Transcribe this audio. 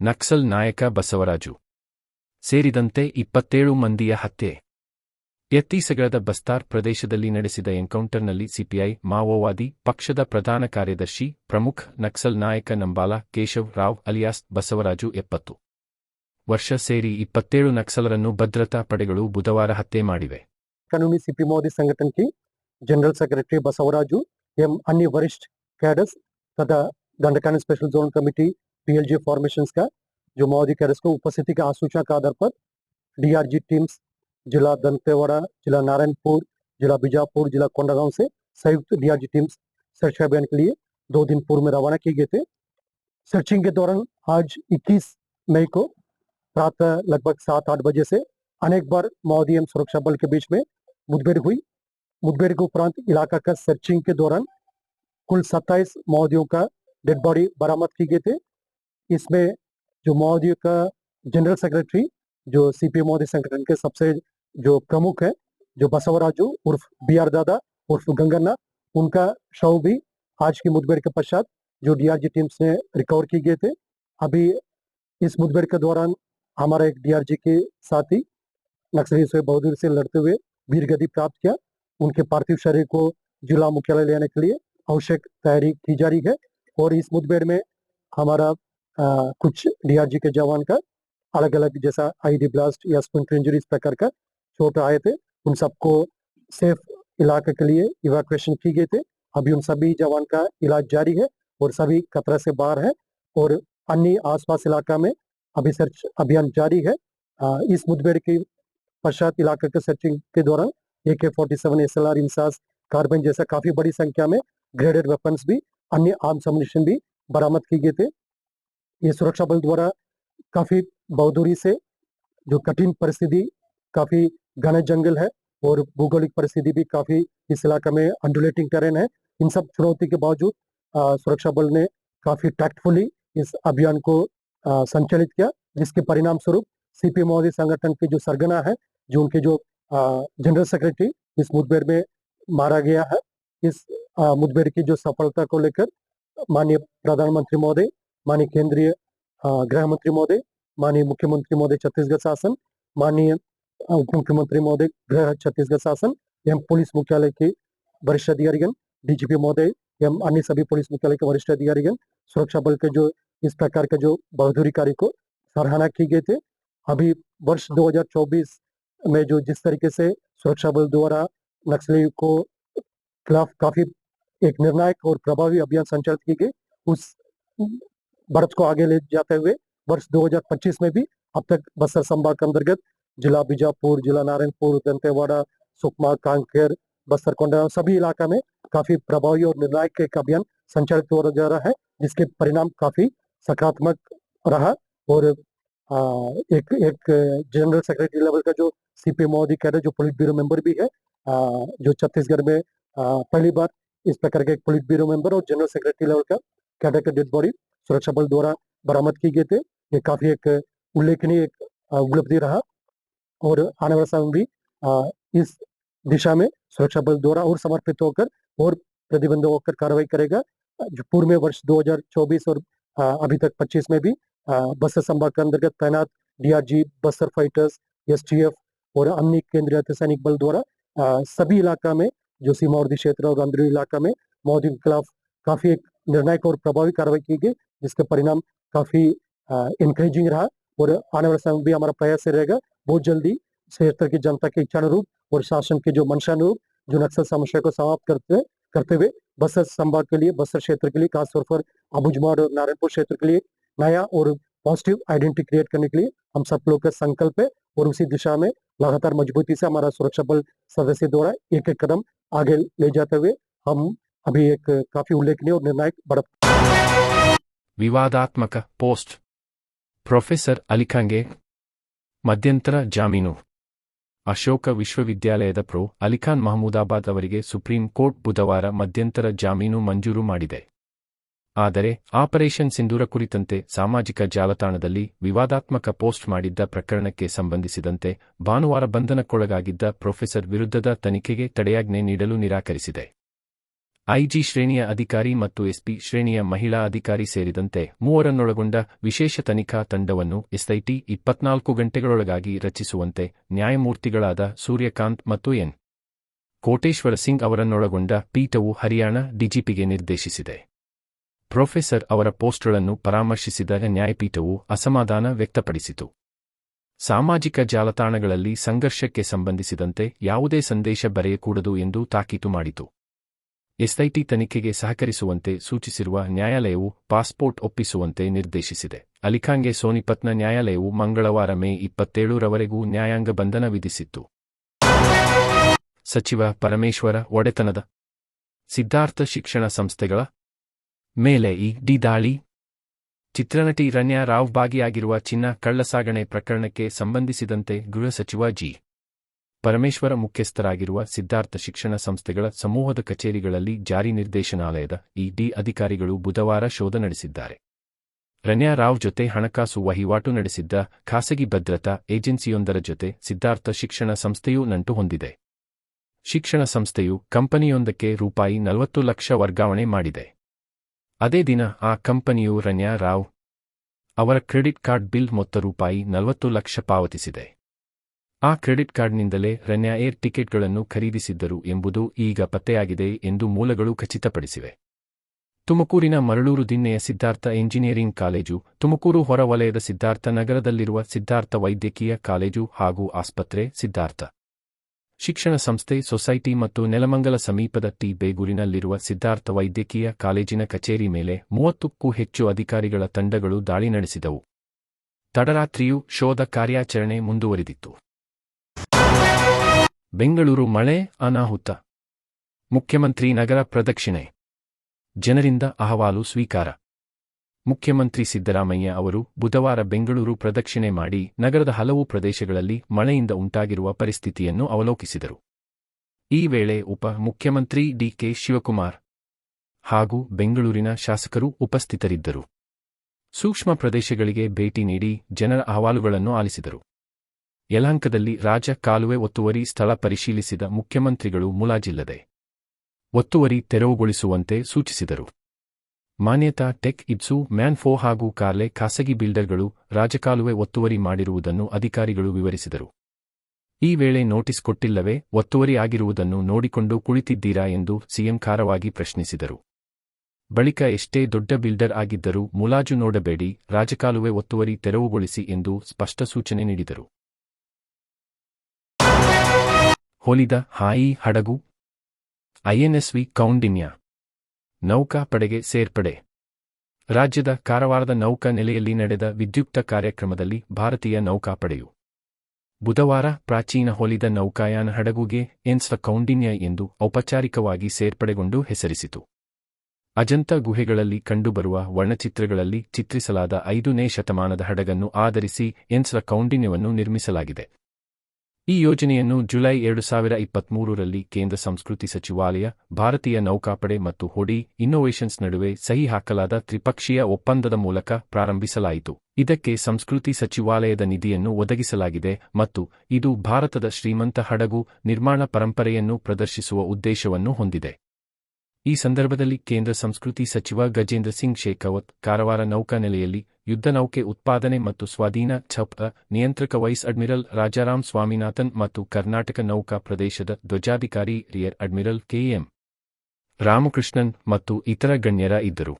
ನಕ್ಸಲ್ ನಾಯಕ ಬಸವರಾಜು. ಸೇರಿದಂತೆ ಇಪ್ಪತ್ತೇಳು ಮಂದಿಯ ಹತ್ಯೆ. ಎತ್ತೀಸಗಡದ ಬಸ್ತಾರ್ ಪ್ರದೇಶದಲ್ಲಿ ನಡೆಸಿದ ಎನ್ಕೌಂಟರ್ನಲ್ಲಿ ಸಿಪಿಐ ಮಾವೋವಾದಿ ಪಕ್ಷದ ಪ್ರಧಾನ ಕಾರ್ಯದರ್ಶಿ ಪ್ರಮುಖ ನಕ್ಸಲ್ ನಾಯಕ ನಂಬಾಲ ಕೇಶವ್ ರಾವ್ ಅಲಿಯಾಸ್ ಬಸವರಾಜು ಎಪ್ಪತ್ತು. ವರ್ಷ ಸೇರಿ ಇಪ್ಪತ್ತೇಳು ನಕ್ಸಲರನ್ನು ಭದ್ರತಾ ಪಡೆಗಳು ಬುಧವಾರ ಹತ್ಯೆ ಮಾಡಿವೆ. ಕಾನೂನಿ ಸಿಪಿ ಮೋದಿ ಸಂಘಟನೆ ಜನರಲ್ ಸೆಕ್ರೆಟರಿ ಬಸವರಾಜು ಎಂ ಅನ್ಯ ವರಿಷ್ಠ ಕ್ಯಾಡಸ್ ತದ Dandakaranya special zone committee PLG formations का, जो मोदी कैडर्स को उपस्थिति के आसूचना के आधार पर डीआरजी टीम्स जिला दंतेवाड़ा, जिला नारायणपुर, जिला बीजापुर, जिला कोंडागांव से संयुक्त डीआरजी टीम्स सर्च अभियान के लिए दो दिन पूर्व में रवाना किए गए थे। सर्चिंग के दौरान आज 21 मई को प्रातः लगभग सात आठ बजे से अनेक बार माओवादी एवं सुरक्षा बल के बीच में मुठभेड़ हुई। मुठभेड़ के उपरांत इलाका का सर्चिंग के दौरान कुल 27 माओवादियों का डेड बॉडी बरामद की गए थे। इसमें जो माओवादियों का जनरल सेक्रेटरी जो सीपी मोदी संगठन के सबसे जो प्रमुख है, जो बसवराजू उर्फ़ बी आर दादा, उर्फ़ गंगन्ना, उनका शव भी आज की मुठभेड़ के पश्चात जो डीआरजी टीम्स ने रिकवर किए गए थे, अभी इस मुठभेड़ के दौरान हमारा एक डीआरजी के साथी, नक्सली से बहादुर से लड़ते हुए वीर गति प्राप्त किया। उनके पार्थिव शरीर को जिला मुख्यालय लेने के लिए आवश्यक तैयारी की जा रही है और इस मुठभेड़ में हमारा आ, कुछ डीआरजी के जवान का अलग अलग जैसा आईडी ब्लास्ट या स्पिंटर इंजरी इस प्रकार का चोट आए थे। उन सबको सेफ़ इलाके के लिए इवैक्यूएशन की गई थे। अभी उन सभी जवान का इलाज जारी है और सभी खतरा से बाहर है और अन्य आसपास इलाका में अभी सर्च अभियान जारी है। आ, इस मुठभेड़ के पश्चात इलाके के सर्चिंग के दौरान A K forty seven S L R INSAS carbine जैसा काफ़ी बड़ी संख्या में ग्रेडेड वेपन्स भी अन्य आर्म्स अम्युनिशन भी बरामद किए गए थे। ये सुरक्षा बल द्वारा काफ़ी बहादुरी से जो कठिन परिस्थिति, काफ़ी घने जंगल है और भौगोलिक परिस्थिति भी काफ़ी इस इलाके में अंडुलेटिंग टेरेन है। इन सब चुनौती के बावजूद सुरक्षा बल ने काफ़ी टैक्टफुली इस अभियान को संचालित किया, जिसके परिणाम स्वरूप सीपी मोदी संगठन के जो सरगना है, जो उनके जो जनरल सेक्रेटरी इस मुठभेड़ में मारा गया है। इस मुठभेड़ की जो सफलता को लेकर माननीय प्रधानमंत्री महोदय माननीय केंद्रीय गृह मंत्री महोदय, माननीय मुख्यमंत्री महोदय छत्तीसगढ़ शासन, माननीय उप मुख्यमंत्री महोदय गृह छत्तीसगढ़ शासन, एवं पुलिस मुख्यालय के वरिष्ठ अधिकारीगण, डीजीपी महोदय एवं अन्य सभी पुलिस मुख्यालय के वरिष्ठ अधिकारीगण, सुरक्षा बल के जो, इस प्रकार के जो बहादुरी कार्य को सराहना की गई थे। अभी वर्ष 2024 में जो जिस तरीके से सुरक्षा बल द्वारा नक्सली को खिलाफ काफ़ी एक निर्णायक और प्रभावी अभियान संचालित की गई, उस बढ़त को आगे ले जाते हुए वर्ष 2025 में भी अब तक बस्तर संभाग के अंतर्गत जिला बीजापुर जिला नारायणपुर दंतेवाड़ा सुकमा कांकेर बस्तर कोंडा सभी इलाका में काफ़ी प्रभावी और निर्णायक एक अभियान संचालित हो जा रहा है जिसके परिणाम काफ़ी सकारात्मक रहा और आ, एक एक जनरल सेक्रेटरी लेवल का जो सीपी मोदी कैडर जो पुलिस ब्यूरो मेंबर भी है आ, जो छत्तीसगढ़ में आ, पहली बार इस प्रकार के एक पुलिस ब्यूरो मेंबर और जनरल सेक्रेटरी लेवल का कैडर का डेड बॉडी सुरक्षा बल द्वारा बरामद किए गए थे। ये काफ़ी एक उल्लेखनीय एक उपलब्धि रहा और आने वाला समय भी इस दिशा में सुरक्षा बल द्वारा और समर्पित होकर और प्रतिबंध होकर कार्रवाई करेगा पूर्व में वर्ष 2024 और अभी तक 25 में भी बस्तर संभाग के अंतर्गत तैनात डीआरजी बस्तर फाइटर्स एसटीएफ और अन्य केंद्रीय अर्धसैनिक बल द्वारा सभी इलाका में, जो सीमावर्ती क्षेत्र और अंदरूनी इलाका में के खिलाफ काफ़ी एक निर्णायक और प्रभावी कार्रवाई की गई, जिसके परिणाम काफ़ी इनकरेजिंग रहा और आने वाले समय भी हमारा प्रयास रहेगा। बहुत जल्दी क्षेत्र की जनता की इच्छानुरूप और शासन के जो मंशानुरूप, जो नक्सल समस्या को समाप्त करते करते हुए बस्तर संभाग के लिए बस्तर क्षेत्र के लिए, खासतौर पर अबुजमाड़ और नारायणपुर क्षेत्र के लिए नया और पॉजिटिव आइडेंटिटी क्रिएट करने के लिए हम सब लोग का संकल्प है और उसी दिशा में लगातार मजबूती से हमारा सुरक्षा बल सदस्य द्वारा एक एक कदम आगे ले जाते हुए हम अभी एक काफी उल्लेखनीय और निर्णायक बढ़त ವಿವಾದಾತ್ಮಕ ಪೋಸ್ಟ್ ಪ್ರೊಫೆಸರ್ ಅಲಿಖಾನ್ಗೆ ಮಧ್ಯಂತರ ಜಾಮೀನು ಅಶೋಕ ವಿಶ್ವವಿದ್ಯಾಲಯದ ಪ್ರೊ ಅಲಿಖಾನ್ ಮಹಮೂದಾಬಾದ್ ಅವರಿಗೆ ಸುಪ್ರೀಂ ಕೋರ್ಟ್ ಬುಧವಾರ ಮಧ್ಯಂತರ ಜಾಮೀನು ಮಂಜೂರು ಮಾಡಿದೆ ಆದರೆ ಆಪರೇಷನ್ ಸಿಂಧೂರ ಕುರಿತಂತೆ ಸಾಮಾಜಿಕ ಜಾಲತಾಣದಲ್ಲಿ ವಿವಾದಾತ್ಮಕ ಪೋಸ್ಟ್ ಮಾಡಿದ್ದ ಪ್ರಕರಣಕ್ಕೆ ಸಂಬಂಧಿಸಿದಂತೆ ಭಾನುವಾರ ಬಂಧನಕ್ಕೊಳಗಾಗಿದ್ದ ಪ್ರೊಫೆಸರ್ ವಿರುದ್ಧದ ತನಿಖೆಗೆ ತಡೆಯಾಜ್ಞೆ ನೀಡಲು ನಿರಾಕರಿಸಿದೆ ಐಜಿ ಶ್ರೇಣಿಯ ಅಧಿಕಾರಿ ಮತ್ತು ಎಸ್ಪಿ ಶ್ರೇಣಿಯ ಮಹಿಳಾ ಅಧಿಕಾರಿ ಸೇರಿದಂತೆ ಮೂವರನ್ನೊಳಗೊಂಡ ವಿಶೇಷ ತನಿಖಾ ತಂಡವನ್ನು ಎಸ್ಐಟಿ ಇಪ್ಪತ್ನಾಲ್ಕು ಗಂಟೆಗಳೊಳಗಾಗಿ ರಚಿಸುವಂತೆ ನ್ಯಾಯಮೂರ್ತಿಗಳಾದ ಸೂರ್ಯಕಾಂತ್ ಮತ್ತು ಎನ್. ಕೋಟೇಶ್ವರ ಸಿಂಗ್ ಅವರನ್ನೊಳಗೊಂಡ ಪೀಠವು ಹರಿಯಾಣ ಡಿಜಿಪಿಗೆ ನಿರ್ದೇಶಿಸಿದೆ. ಪ್ರೊಫೆಸರ್ ಅವರ ಪೋಸ್ಟ್ಗಳನ್ನು ಪರಾಮರ್ಶಿಸಿದ ನ್ಯಾಯಪೀಠವು ಅಸಮಾಧಾನ ವ್ಯಕ್ತಪಡಿಸಿತು. ಸಾಮಾಜಿಕ ಜಾಲತಾಣಗಳಲ್ಲಿ ಸಂಘರ್ಷಕ್ಕೆ ಸಂಬಂಧಿಸಿದಂತೆ ಯಾವುದೇ ಸಂದೇಶ ಬರೆಯಕೂಡದು ಎಂದು ತಾಕೀತು ಮಾಡಿತು. ಎಸ್ಐಟಿ ತನಿಖೆಗೆ ಸಹಕರಿಸುವಂತೆ ಸೂಚಿಸಿರುವ ನ್ಯಾಯಾಲಯವು ಪಾಸ್ಪೋರ್ಟ್ ಒಪ್ಪಿಸುವಂತೆ ನಿರ್ದೇಶಿಸಿದೆ. ಅಲಿಖಾಂಗೆ ಸೋನಿಪತ್ನ ನ್ಯಾಯಾಲಯವು ಮಂಗಳವಾರ ಮೇ ಇಪ್ಪತ್ತೇಳರವರೆಗೂ ನ್ಯಾಯಾಂಗ ಬಂಧನ ವಿಧಿಸಿತ್ತು. ಸಚಿವ ಪರಮೇಶ್ವರ ಒಡೆತನದ ಸಿದ್ಧಾರ್ಥ ಶಿಕ್ಷಣ ಸಂಸ್ಥೆಗಳ ಮೇಲೆ ಈ ಡಿ ದಾಳಿ. ಚಿತ್ರನಟಿ ರಣ್ಯಾ ರಾವ್ ಭಾಗಿಯಾಗಿರುವ ಚಿನ್ನ ಕಳ್ಳಸಾಗಣೆ ಪ್ರಕರಣಕ್ಕೆ ಸಂಬಂಧಿಸಿದಂತೆ ಗೃಹ ಸಚಿವ ಜಿ. ಪರಮೇಶ್ವರ ಮುಖ್ಯಸ್ಥರಾಗಿರುವ ಸಿದ್ಧಾರ್ಥ ಶಿಕ್ಷಣ ಸಂಸ್ಥೆಗಳ ಸಮೂಹದ ಕಚೇರಿಗಳಲ್ಲಿ ಜಾರಿ ನಿರ್ದೇಶನಾಲಯದ ಇಡಿ ಅಧಿಕಾರಿಗಳು ಬುಧವಾರ ಶೋಧ ನಡೆಸಿದ್ದಾರೆ. ರನ್ಯಾ ರಾವ್ ಜೊತೆ ಹಣಕಾಸು ವಹಿವಾಟು ನಡೆಸಿದ್ದ ಖಾಸಗಿ ಭದ್ರತಾ ಏಜೆನ್ಸಿಯೊಂದರ ಜೊತೆ ಸಿದ್ಧಾರ್ಥ ಶಿಕ್ಷಣ ಸಂಸ್ಥೆಯೂ ನಂಟು ಹೊಂದಿದೆ. ಶಿಕ್ಷಣ ಸಂಸ್ಥೆಯು ಕಂಪನಿಯೊಂದಕ್ಕೆ ರೂಪಾಯಿ ನಲವತ್ತು ಲಕ್ಷ ವರ್ಗಾವಣೆ ಮಾಡಿದೆ. ಅದೇ ದಿನ ಆ ಕಂಪನಿಯು ರನ್ಯಾ ರಾವ್ ಅವರ ಕ್ರೆಡಿಟ್ ಕಾರ್ಡ್ ಬಿಲ್ ಮೊತ್ತ ರೂಪಾಯಿ ನಲವತ್ತು ಲಕ್ಷ ಪಾವತಿಸಿದೆ. ಆ ಕ್ರೆಡಿಟ್ ಕಾರ್ಡ್ನಿಂದಲೇ ರನ್ಯಾ ಏರ್ ಟಿಕೆಟ್ಗಳನ್ನು ಖರೀದಿಸಿದ್ದರು ಎಂಬುದು ಈಗ ಪತ್ತೆಯಾಗಿದೆ ಎಂದು ಮೂಲಗಳು ಖಚಿತಪಡಿಸಿವೆ. ತುಮಕೂರಿನ ಮರಳೂರು ದಿನ್ನೆಯ ಸಿದ್ಧಾರ್ಥ ಎಂಜಿನಿಯರಿಂಗ್ ಕಾಲೇಜು, ತುಮಕೂರು ಹೊರವಲಯದ ಸಿದ್ಧಾರ್ಥ ನಗರದಲ್ಲಿರುವ ಸಿದ್ಧಾರ್ಥ ವೈದ್ಯಕೀಯ ಕಾಲೇಜು ಹಾಗೂ ಆಸ್ಪತ್ರೆ ಸಿದ್ಧಾರ್ಥ. ಶಿಕ್ಷಣ ಸಂಸ್ಥೆ ಸೊಸೈಟಿ ಮತ್ತು ನೆಲಮಂಗಲ ಸಮೀಪದ ಟಿ ಬೇಗೂರಿನಲ್ಲಿರುವ ಸಿದ್ಧಾರ್ಥ ವೈದ್ಯಕೀಯ ಕಾಲೇಜಿನ ಕಚೇರಿ ಮೇಲೆ ಮೂವತ್ತಕ್ಕೂ ಹೆಚ್ಚು ಅಧಿಕಾರಿಗಳ ತಂಡಗಳು ದಾಳಿ ನಡೆಸಿದವು. ತಡರಾತ್ರಿಯೂ ಶೋಧ ಕಾರ್ಯಾಚರಣೆ ಮುಂದುವರಿದಿತ್ತು. ಬೆಂಗಳೂರು ಮಳೆ ಅನಾಹುತ. ಮುಖ್ಯಮಂತ್ರಿ ನಗರ ಪ್ರದಕ್ಷಿಣೆ. ಜನರಿಂದ ಅಹವಾಲು ಸ್ವೀಕಾರ. ಮುಖ್ಯಮಂತ್ರಿ ಸಿದ್ದರಾಮಯ್ಯ ಅವರು ಬುಧವಾರ ಬೆಂಗಳೂರು ಪ್ರದಕ್ಷಿಣೆ ಮಾಡಿ ನಗರದ ಹಲವು ಪ್ರದೇಶಗಳಲ್ಲಿ ಮಳೆಯಿಂದ ಉಂಟಾಗಿರುವ ಪರಿಸ್ಥಿತಿಯನ್ನು ಅವಲೋಕಿಸಿದರು. ಈ ವೇಳೆ ಉಪ ಮುಖ್ಯಮಂತ್ರಿ ಡಿಕೆ ಶಿವಕುಮಾರ್ ಹಾಗೂ ಬೆಂಗಳೂರಿನ ಶಾಸಕರು ಉಪಸ್ಥಿತರಿದ್ದರು. ಸೂಕ್ಷ್ಮ ಪ್ರದೇಶಗಳಿಗೆ ಭೇಟಿ ನೀಡಿ ಜನರ ಅಹವಾಲುಗಳನ್ನು ಆಲಿಸಿದರು. ಯಲಹಂಕದಲ್ಲಿ ರಾಜ ಕಾಲುವೆ ಒತ್ತುವರಿ ಸ್ಥಳ ಪರಿಶೀಲಿಸಿದ ಮುಖ್ಯಮಂತ್ರಿಗಳು ಮುಲಾಜಿಲ್ಲದೆ ಒತ್ತುವರಿ ತೆರವುಗೊಳಿಸುವಂತೆ ಸೂಚಿಸಿದರು. ಮಾನ್ಯತಾ ಟೆಕ್ ಇಬ್ಸು ಮ್ಯಾನ್ಫೋ ಹಾಗೂ ಕಾರ್ಲೆ ಖಾಸಗಿ ಬಿಲ್ಡರ್ಗಳು ರಾಜಕಾಲುವೆ ಒತ್ತುವರಿ ಮಾಡಿರುವುದನ್ನು ಅಧಿಕಾರಿಗಳು ವಿವರಿಸಿದರು. ಈ ವೇಳೆ ನೋಟಿಸ್ ಕೊಟ್ಟಿಲ್ಲವೇ ಒತ್ತುವರಿ ಆಗಿರುವುದನ್ನು ನೋಡಿಕೊಂಡು ಕುಳಿತಿದ್ದೀರಾ ಎಂದು ಸಿಎಂ ಖಾರವಾಗಿ ಪ್ರಶ್ನಿಸಿದರು. ಬಳಿಕ ಎಷ್ಟೇ ದೊಡ್ಡ ಬಿಲ್ಡರ್ ಆಗಿದ್ದರೂ ಮುಲಾಜು ನೋಡಬೇಡಿ, ರಾಜಕಾಲುವೆ ಒತ್ತುವರಿ ತೆರವುಗೊಳಿಸಿ ಎಂದು ಸ್ಪಷ್ಟ ಸೂಚನೆ ನೀಡಿದರು. ಹೋಲಿದ ಹಾಯಿ ಹಡಗು. ಐಎನ್ಎಸ್ವಿ ಕೌಂಡಿನ್ಯ. ನೌಕಾಪಡೆಗೆ ಸೇರ್ಪಡೆ. ರಾಜ್ಯದ ಕಾರವಾರದ ನೌಕಾ ನೆಲೆಯಲ್ಲಿ ನಡೆದ ವಿದ್ಯುಕ್ತ ಕಾರ್ಯಕ್ರಮದಲ್ಲಿ ಭಾರತೀಯ ನೌಕಾಪಡೆಯು ಬುಧವಾರ ಪ್ರಾಚೀನ ಹೊಲಿದ ನೌಕಾಯಾನ ಹಡಗುಗೆ ಎನ್ಸ್ವ ಕೌಂಡಿನ್ಯ ಎಂದು ಔಪಚಾರಿಕವಾಗಿ ಸೇರ್ಪಡೆಗೊಂಡು ಹೆಸರಿಸಿತು. ಅಜಂತ ಗುಹೆಗಳಲ್ಲಿ ಕಂಡುಬರುವ ವರ್ಣಚಿತ್ರಗಳಲ್ಲಿ ಚಿತ್ರಿಸಲಾದ ಐದನೇ ಶತಮಾನದ ಹಡಗನ್ನು ಆಧರಿಸಿ ಎನ್ಸ್ವ ಕೌಂಡಿನ್ಯವನ್ನು ನಿರ್ಮಿಸಲಾಗಿದೆ. ಈ ಯೋಜನೆಯನ್ನು ಜುಲೈ ಎರಡು ಸಾವಿರ ಇಪ್ಪತ್ಮೂರರಲ್ಲಿ ಕೇಂದ್ರ ಸಂಸ್ಕೃತಿ ಸಚಿವಾಲಯ, ಭಾರತೀಯ ನೌಕಾಪಡೆ ಮತ್ತು ಹೊಡಿ ಇನ್ನೋವೇಷನ್ಸ್ ನಡುವೆ ಸಹಿ ಹಾಕಲಾದ ತ್ರಿಪಕ್ಷೀಯ ಒಪ್ಪಂದದ ಮೂಲಕ ಪ್ರಾರಂಭಿಸಲಾಯಿತು. ಇದಕ್ಕೆ ಸಂಸ್ಕೃತಿ ಸಚಿವಾಲಯದ ನಿಧಿಯನ್ನು ಒದಗಿಸಲಾಗಿದೆ ಮತ್ತು ಇದು ಭಾರತದ ಶ್ರೀಮಂತ ಹಡಗು ನಿರ್ಮಾಣ ಪರಂಪರೆಯನ್ನು ಪ್ರದರ್ಶಿಸುವ ಉದ್ದೇಶವನ್ನು ಹೊಂದಿದೆ. ಈ ಸಂದರ್ಭದಲ್ಲಿ ಕೇಂದ್ರ ಸಂಸ್ಕೃತಿ ಸಚಿವ ಗಜೇಂದ್ರ ಸಿಂಗ್ ಶೇಖಾವತ್ ಕಾರವಾರ ನೌಕಾನೆಲೆಯಲ್ಲಿ ಯುದ್ಧನೌಕೆ ಉತ್ಪಾದನೆ ಮತ್ತು ಸ್ವಾಧೀನ ಛಪ್ ನಿಯಂತ್ರಕ ವೈಸ್ ಅಡ್ಮಿರಲ್ ರಾಜಾರಾಮ್ ಸ್ವಾಮಿನಾಥನ್ ಮತ್ತು ಕರ್ನಾಟಕ ನೌಕಾ ಪ್ರದೇಶದ ಧ್ವಜಾಧಿಕಾರಿ rear admiral K M Ramakrishnan ಮತ್ತು ಇತರ ಗಣ್ಯರ ಇದ್ದರು.